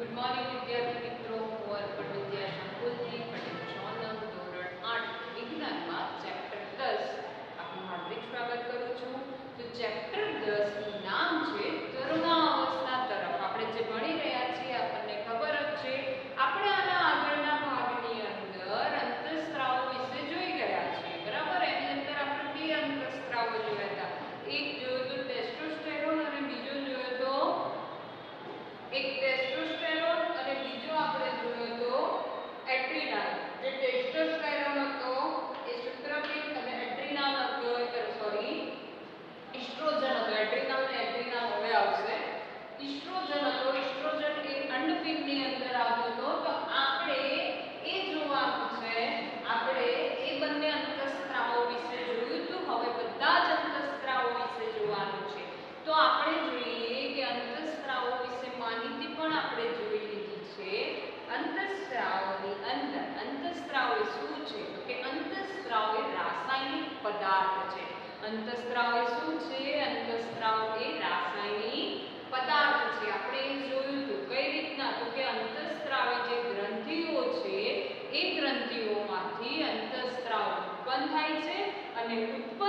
Good morning, dear Mitro, who are Pandutia Shankulji, Pandutia connected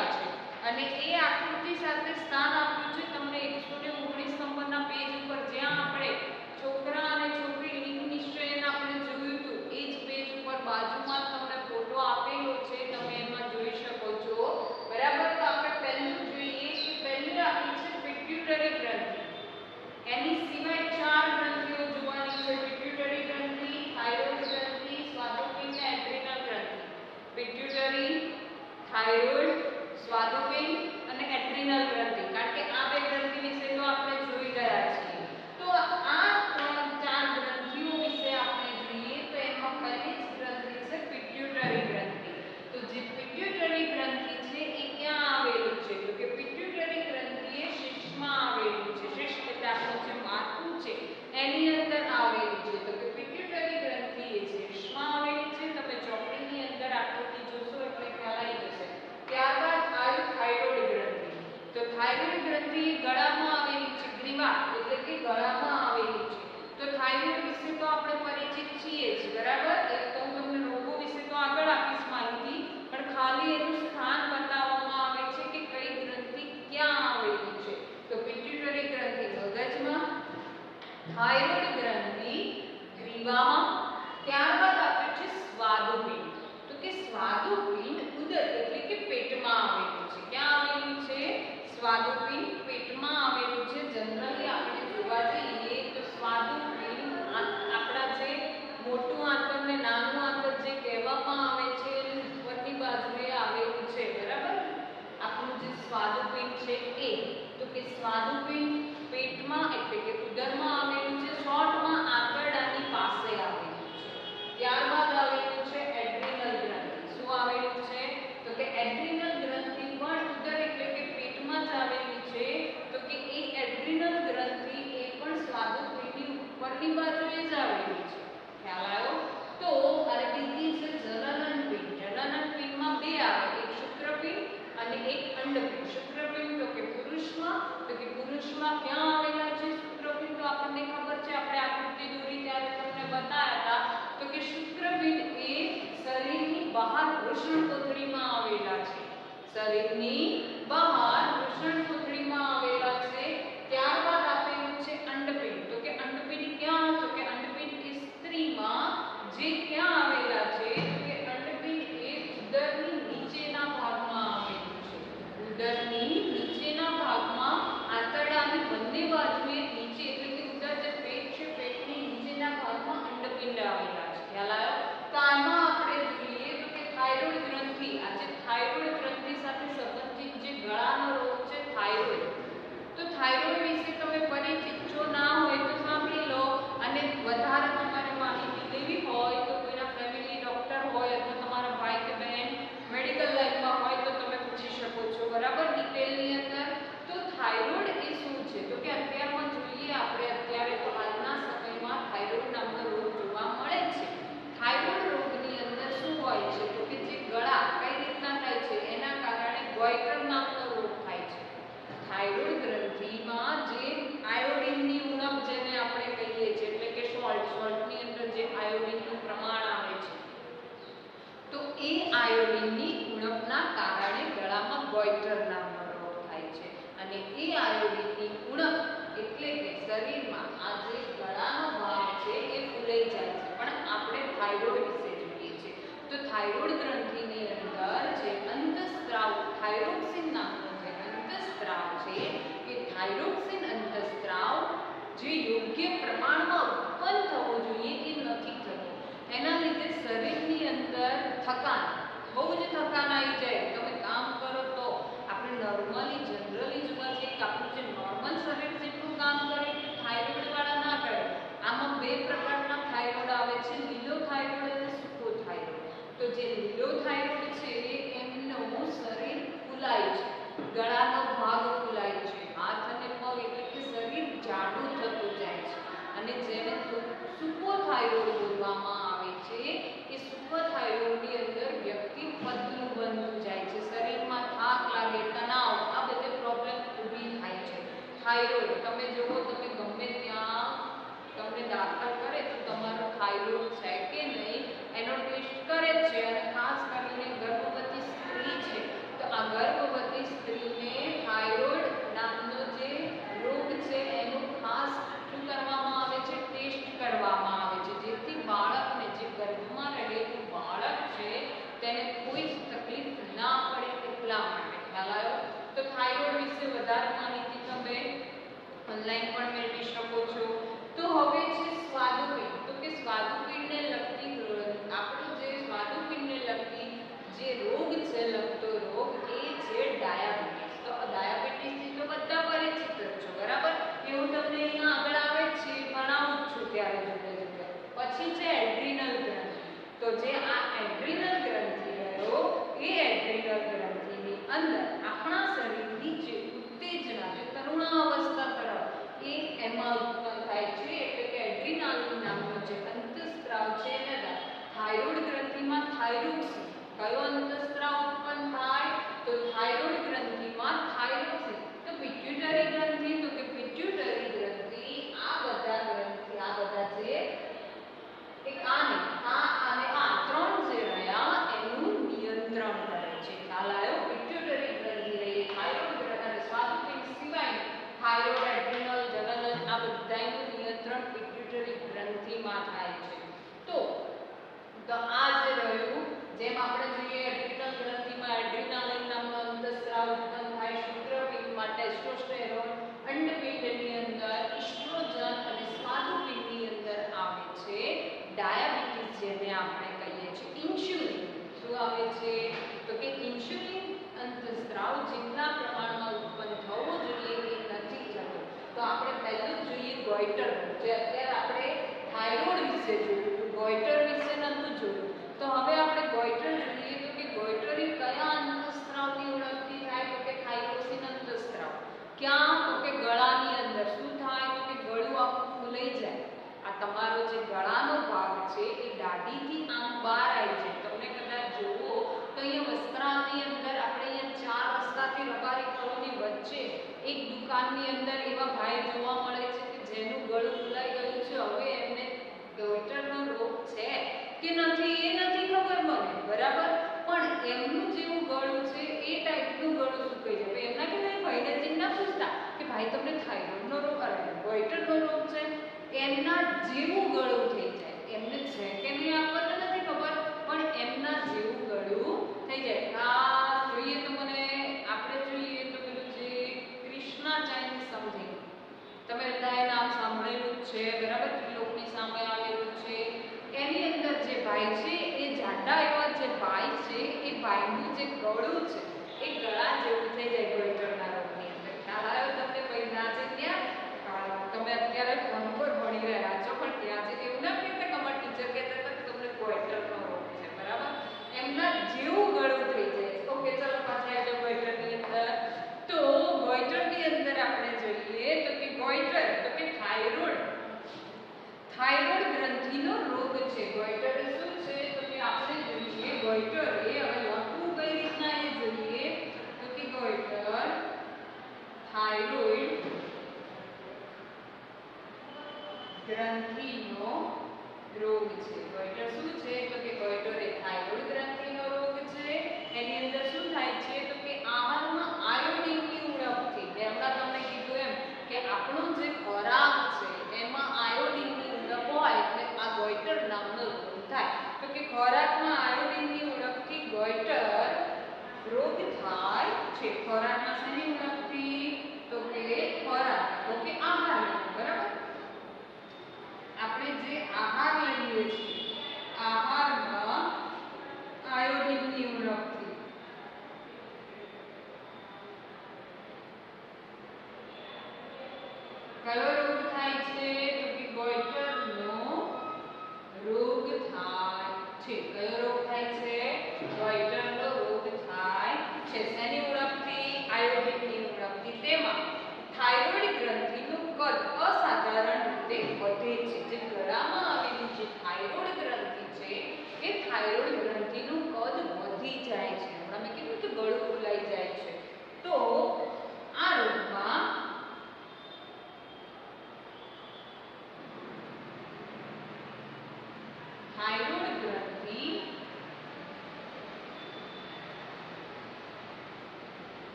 આવ્યો છે. અને એ આકૃતિ સાથે સ્થાન આપ્યું છે. તમને એકસો ને ઓગણીસ નંબરના પેજ ઉપર જ્યાં આપણે છોકરા અને છોકરી Gama અંદર થકાન બહુ જ થકાન આવી જાય તમે કામ કરો તો આપણે નોર્મલી જનરલી જોવા જઈએ કે આપણું જે નોર્મલ શરીર જેટલું કામ કરે એટલું થાઇરોઇડ વાળા ના કરે આમાં બે પ્રકારના થાઇરોઇડ આવે છે લીલો થાઇરોઇડ અને સૂકો થાઇરોઇડ તો જે લીલો થાઇરોઇડ છે એમનું શરીર ફૂલાય છે ગળાનો ભાગ ફૂલાય છે હાથ અને પગ એટલે કે શરીર જાડું થતું જાય છે અને જેને સૂ- સૂકો થાઇરોઇડ બોલવામાં આવે છે એ સૂકો થાઇરોઇડની અંદર વ્યક્તિ પતલું બનતું જાય છે શરીરમાં થાક લાગે તણાવ આ બધે પ્રોબ્લેમ ઊભી થાય છે થાઇરોઇડ તમે જુઓ તમે ગમે ત્યાં તમને દાખલ કરે તો તમારો થાઇરોઇડ છે કે નહીં એનો ટેસ્ટ કરે જ છે અને ખાસ કરીને ગર્ભવતી સ્ત્રી છે તો આ ગર્ભવતી સ્ત્રીને થાઇરોઇડ નામનો જે રોગ છે એનું ખાસ શું કરવામાં આવે છે ટેસ્ટ કરવામાં આવે છે જેથી બાળકને જે ગર્ભમાં રહેલું બાળક છે તેને કોઈ જ તકલીફ ના પડે એટલા માટે ખ્યાલ આવ્યો તો થાઇરોઇડ વિશે વધારે માહિતી તમે ઓનલાઈન પણ મેળવી શકો છો તો હવે છે સ્વાદુપિંડ તો કે સ્વાદુપિંડને લગતી ગ્રંથ આપણું જે સ્વાદુપિંડને લગતી જે રોગ છે લગતો રોગ એ છે ડાયાબિટીસ તો ડાયાબિટીસથી તો બધા પરિચિત જ છો બરાબર એવું તમને અહીંયા આગળ આવે જ છે ભણાવું જ છું ત્યારે જોડે જોડે પછી છે એડ્રિનલ ગ્રંથિ તો જે આ એડ્રિનલ ગ્રંથિ રહ્યો એ એડ્રિનલ ગ્રંથિની અંદર આપણા શરીરની જે ઉત્તેજના જે તરુણાવસ્થા તરફ એ એમાં ઉત્પન્ન થાય છે એટલે કે એડ્રિનાલિન નામનો જે અંતસ્ત્રાવ છે એના દ્વારા થાઇરોઇડ ગ્રંથિમાં થાઇરોક્સિન કયો અંતસ્ત્રાવ Thank you. ઘડાયો જે વાય છે, એ વાયનું જે ગળું છે, એ ગળા જેવું થઈ જાય ગોઈટરના રોગની અંદર. ખ્યાલ આવ્યો તમને પહેલાં જે ત્યાં? તમે અત્યારે ફોન પર ભણી રહ્યા છો, પણ ત્યાં જે એવું ના કહેતા કે અમારા ટીચર કહેતા હતા તમને ગોઈટરનો રોગ છે, બરાબર? એમના જેવું ગળું થઈ જાય. ઓકે, ચાલો પાછા એટલે ગોઈટરની અંદર. તો ગોઈટરની અંદર આપણે જોઈએ તો કે ગોઈટર તો કે થાઇરોઇડ થાઇરોઇડ ગ્રંથિનો રોગ છે ગોઈટર ઇકોઇટર એ હવે લખવું કઈ રીતના એ જોઈએ તો ઇકોઇટર થાઇરોઇડ ગ્રંથિનો રોગ છે ગોઈટર શું છે તો કે ગોઈટર એ થાઇરોઇડ ગ્રંથિનો રોગ છે એની અંદર શું થાય છે તો કે આહારમાં આયોડિનની ઉણપથી મેં હમણાં તમને કીધું એમ કે આપણો જે ખોરાક છે એમાં આયોડિનની ઉણપ હોય એટલે આ ગોઈટર નામનો રોગ થાય તો કે ખોરાક છે ખોરાકમાં શેની નથી તો કે ખોરાક ઓકે આહાર બરાબર? આપણે જે આહાર લઈએ છીએ, આહારમાં આયોડિનની ઉણપથી. કેલોરી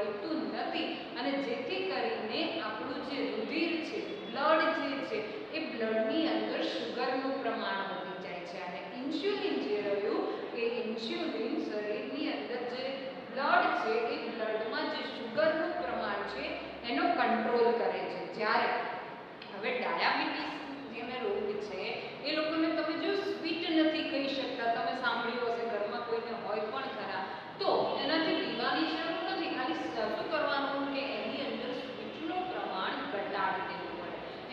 વળતું નથી. અને જેથી કરીને આપણું જે રુધિર છે, બ્લડ જે છે, એ બ્લડની અંદર શુગરનું પ્રમાણ વધી જાય છે. અને ઇન્સ્યુલિન જે રહ્યું, એ ઇન્સ્યુલિન શરીરની અંદર જે બ્લડ છે, એ બ્લડમાં જે શુગરનું પ્રમાણ છે, એનો કંટ્રોલ કરે છે. જ્યારે હવે ડાયાબિટીસ જેને રોગ છે, એ લોકોને તમે જો સ્વીટ નથી કહી શકતા. તમે સાંભળ્યું હશે, ઘરમાં કોઈને હોય પણ ખરા. તો એનાથી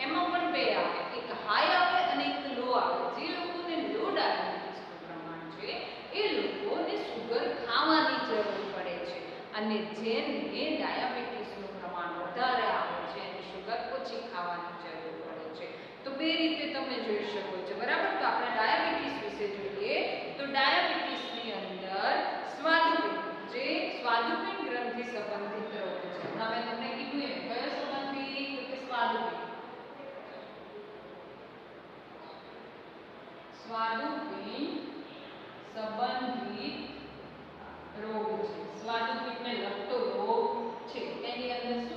એમાં પણ બે આવે. એક હાઈ આવે અને એક લો આવે. જે લોકોને લો ડાયાબિટીસનું પ્રમાણ છે, એ લોકોને સુગર ખાવાની જરૂર પડે છે. અને જેને ડાયાબિટીસનું પ્રમાણ વધારે આવે છે, એને સુગર ઓછી ખાવાની જરૂર પડે છે. તો બે રીતે તમે જોઈ શકો છો. બરાબર? તો આપણે ડાયાબિટીસ સ્વાદુપિંડ સંબંધિત રોગ છે. સ્વાદુપિંડને લગતો રોગ છે. તેની અંદર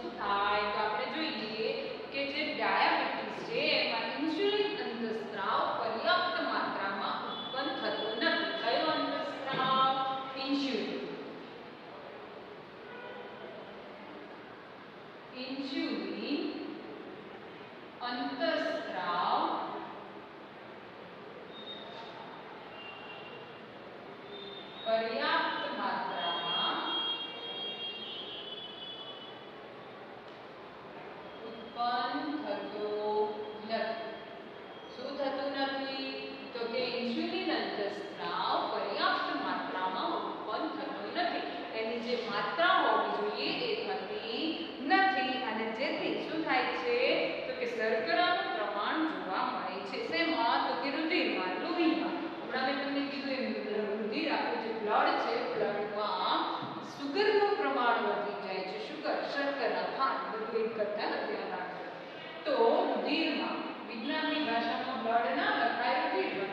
વીરમાં વિજ્ઞાનની ભાષામાં બ્લડ ના લખાય વીરમાં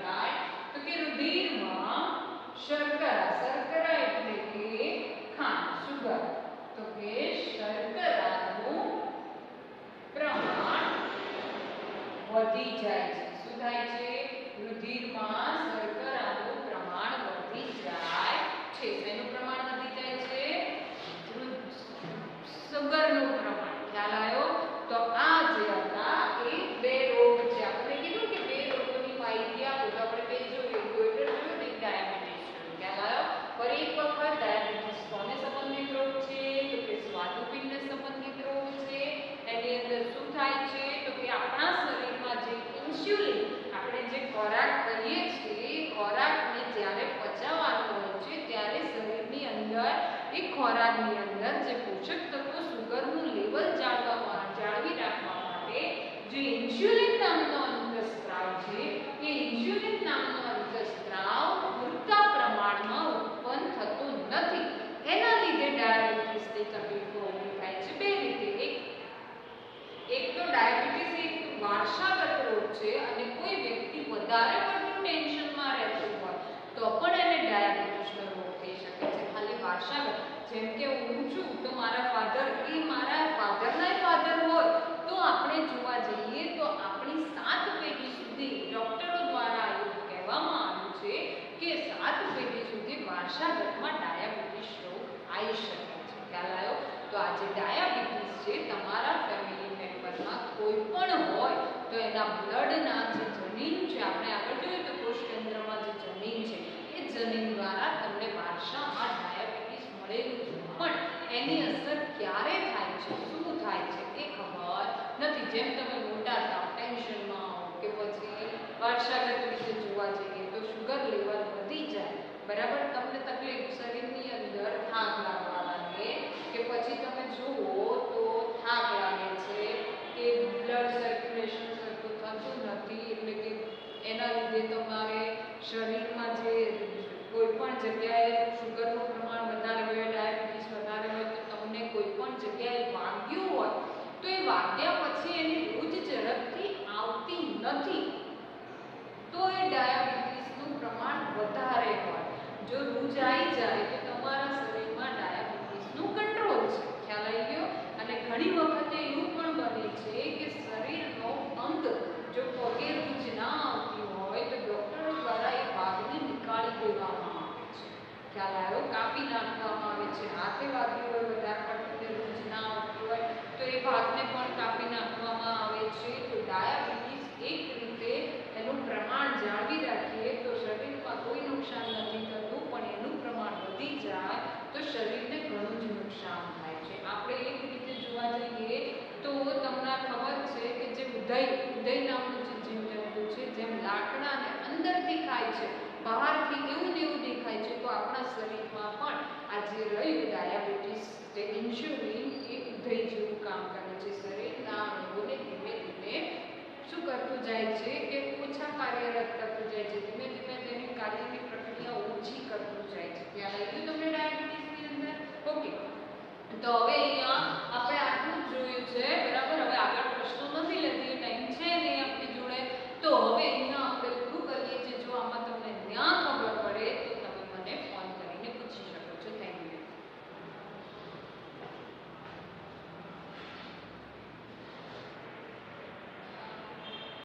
એની અસર ક્યારે થાય છે? શું થાય છે? એ ખબર નથી. જેમ તમે દેખાય છે. બહારથી એવું ને એવું દેખાય છે તો આપણા શરીરમાં પણ આ જે રહ્યું, ડાયાબિટીસ જે ઇન્સ્યુલિન એ ઉદય જેવું કામ કરે છે. શરીરના અણુઓને ધીમે ધીમે શું કરતું જાય છે કે ઓછા કાર્યરત કરતું જાય છે. ધીમે ધીમે તેની કાર્યની પ્રક્રિયા ઓછી કરતું જાય છે. ત્યાં લઈ ગયું તમને ડાયાબિટીસની અંદર? ઓકે. તો હવે અહીંયા આપણે આટલું જ જોયું છે. બરાબર?